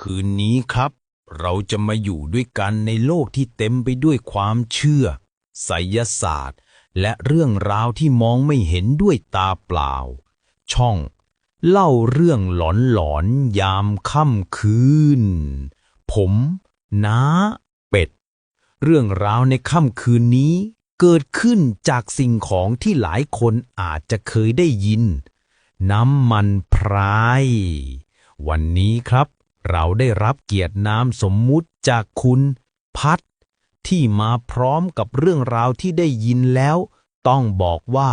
คืนนี้ครับ เราจะมาอยู่ด้วยกันในโลกที่เต็มไปด้วยความเชื่อไสยศาสตร์ และเรื่องราวที่มองไม่เห็นด้วยตาเปล่า ช่อง เล่าเรื่องหลอนๆยามค่ำคืน ผมน้าเป็ด เรื่องราวในค่ำคืนนี้เกิดขึ้นจากสิ่งของที่หลายคนอาจจะเคยได้ยิน น้ำมันพราย วันนี้ครับ เราได้รับเกียรตินามสมมุติจากคุณ พัดที่มาพร้อมกับเรื่องราวที่ได้ยินแล้ว ต้องบอกว่า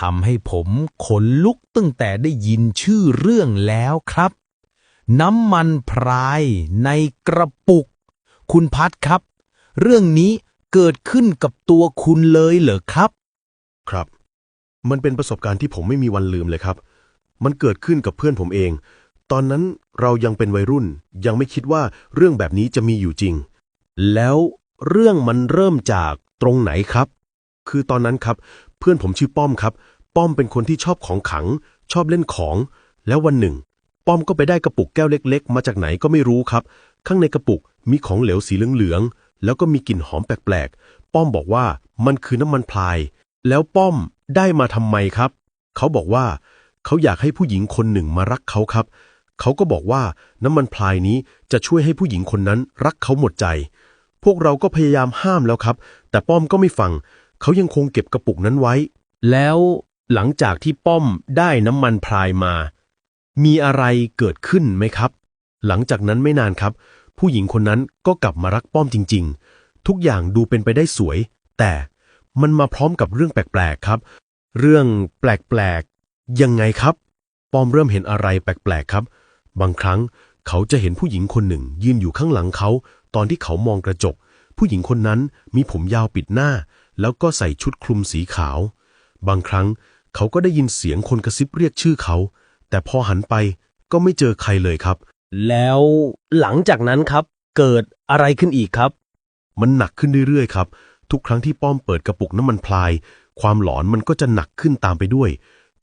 ทำให้ผมขนลุกตั้งแต่ได้ยินชื่อเรื่องแล้วครับ น้ำมันพรายในกระปุก คุณพัดครับ เรื่องนี้เกิดขึ้นกับตัวคุณเลยเหรอครับ ครับ มันเป็นประสบการณ์ที่ผมไม่มีวันลืมเลยครับ มันเกิดขึ้นกับเพื่อนผมเอง ตอนนั้นเรายังเป็นวัยรุ่น ยังไม่คิดว่าเรื่องแบบนี้จะมีอยู่จริง แล้วเรื่องมันเริ่มจากตรงไหนครับ คือตอนนั้นครับ เพื่อนผมชื่อป้อมครับ ป้อมเป็นคนที่ชอบของขัง ชอบเล่นของ แล้ววันหนึ่ง ป้อมก็ไปได้กระปุกแก้วเล็ก ๆ มาจากไหนก็ไม่รู้ครับ ข้างในกระปุกมีของเหลวสีเหลืองๆแล้วก็มีกลิ่นหอมแปลกๆป้อมบอกว่ามันคือน้ำมันพลาย แล้วป้อมได้มาทำไมครับ เขาบอกว่าเขาอยากให้ผู้หญิงคนหนึ่งมารักเขาครับ เขาก็บอกว่าน้ำมันพลายนี้จะช่วยให้ผู้หญิงคนนั้นรักเขาหมดใจ พวกเราก็พยายามห้ามแล้วครับ แต่ป้อมก็ไม่ฟัง เขายังคงเก็บกระปุกนั้นไว้ แล้วหลังจากที่ป้อมได้น้ำมันพลายมา มีอะไรเกิดขึ้นไหมครับ หลังจากนั้นไม่นานครับ ผู้หญิงคนนั้นก็กลับมารักป้อมจริง ๆ ทุกอย่างดูเป็นไปได้สวย แต่มันมาพร้อมกับเรื่องแปลกๆครับ เรื่องแปลกๆยังไงครับ ป้อมเริ่มเห็นอะไรแปลกๆครับ บางครั้งเขาจะเห็นผู้หญิงคนหนึ่ง ยืนอยู่ข้างหลังเขา ตอนที่เขามองกระจก ผู้หญิงคนนั้นมีผมยาวปิดหน้า แล้วก็ใส่ชุดคลุมสีขาว บางครั้งเขาก็ได้ยินเสียงคนกระซิบเรียกชื่อเขา แต่พอหันไปก็ไม่เจอใครเลยครับ แล้วหลังจากนั้นครับ เกิดอะไรขึ้นอีกครับ มันหนักขึ้นเรื่อยๆครับ ทุกครั้งที่ป้อมเปิดกระปุกน้ำมันพลาย ความหลอนมันก็จะหนักขึ้นตามไปด้วย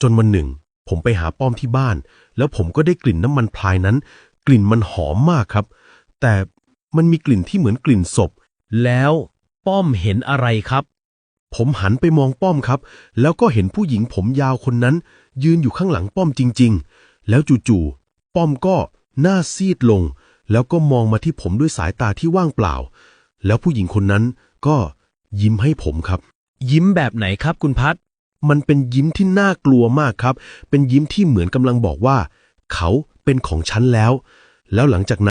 จนวันหนึ่ง ผมไปหาป้อมที่บ้าน แล้วผมก็ได้กลิ่นน้ำมันพลายนั้น กลิ่นมันหอมมากครับ แต่มันมีกลิ่นที่เหมือนกลิ่นศพ แล้วป้อมเห็นอะไรครับ ผมหันไปมองป้อมครับ แล้วก็เห็นผู้หญิงผมยาวคนนั้น ยืนอยู่ข้างหลังป้อมจริง ๆ แล้วจู่ๆป้อมก็หน้าซีดลง แล้วก็มองมาที่ผมด้วยสายตาที่ว่างเปล่า แล้วผู้หญิงคนนั้นก็ยิ้มให้ผมครับ ยิ้มแบบไหนครับคุณพัด มันเป็นยิ้มที่น่ากลัวมากครับ เป็นยิ้มที่เหมือนกำลังบอกว่า เขาเป็นของฉันแล้ว แล้วหลังจากนั้น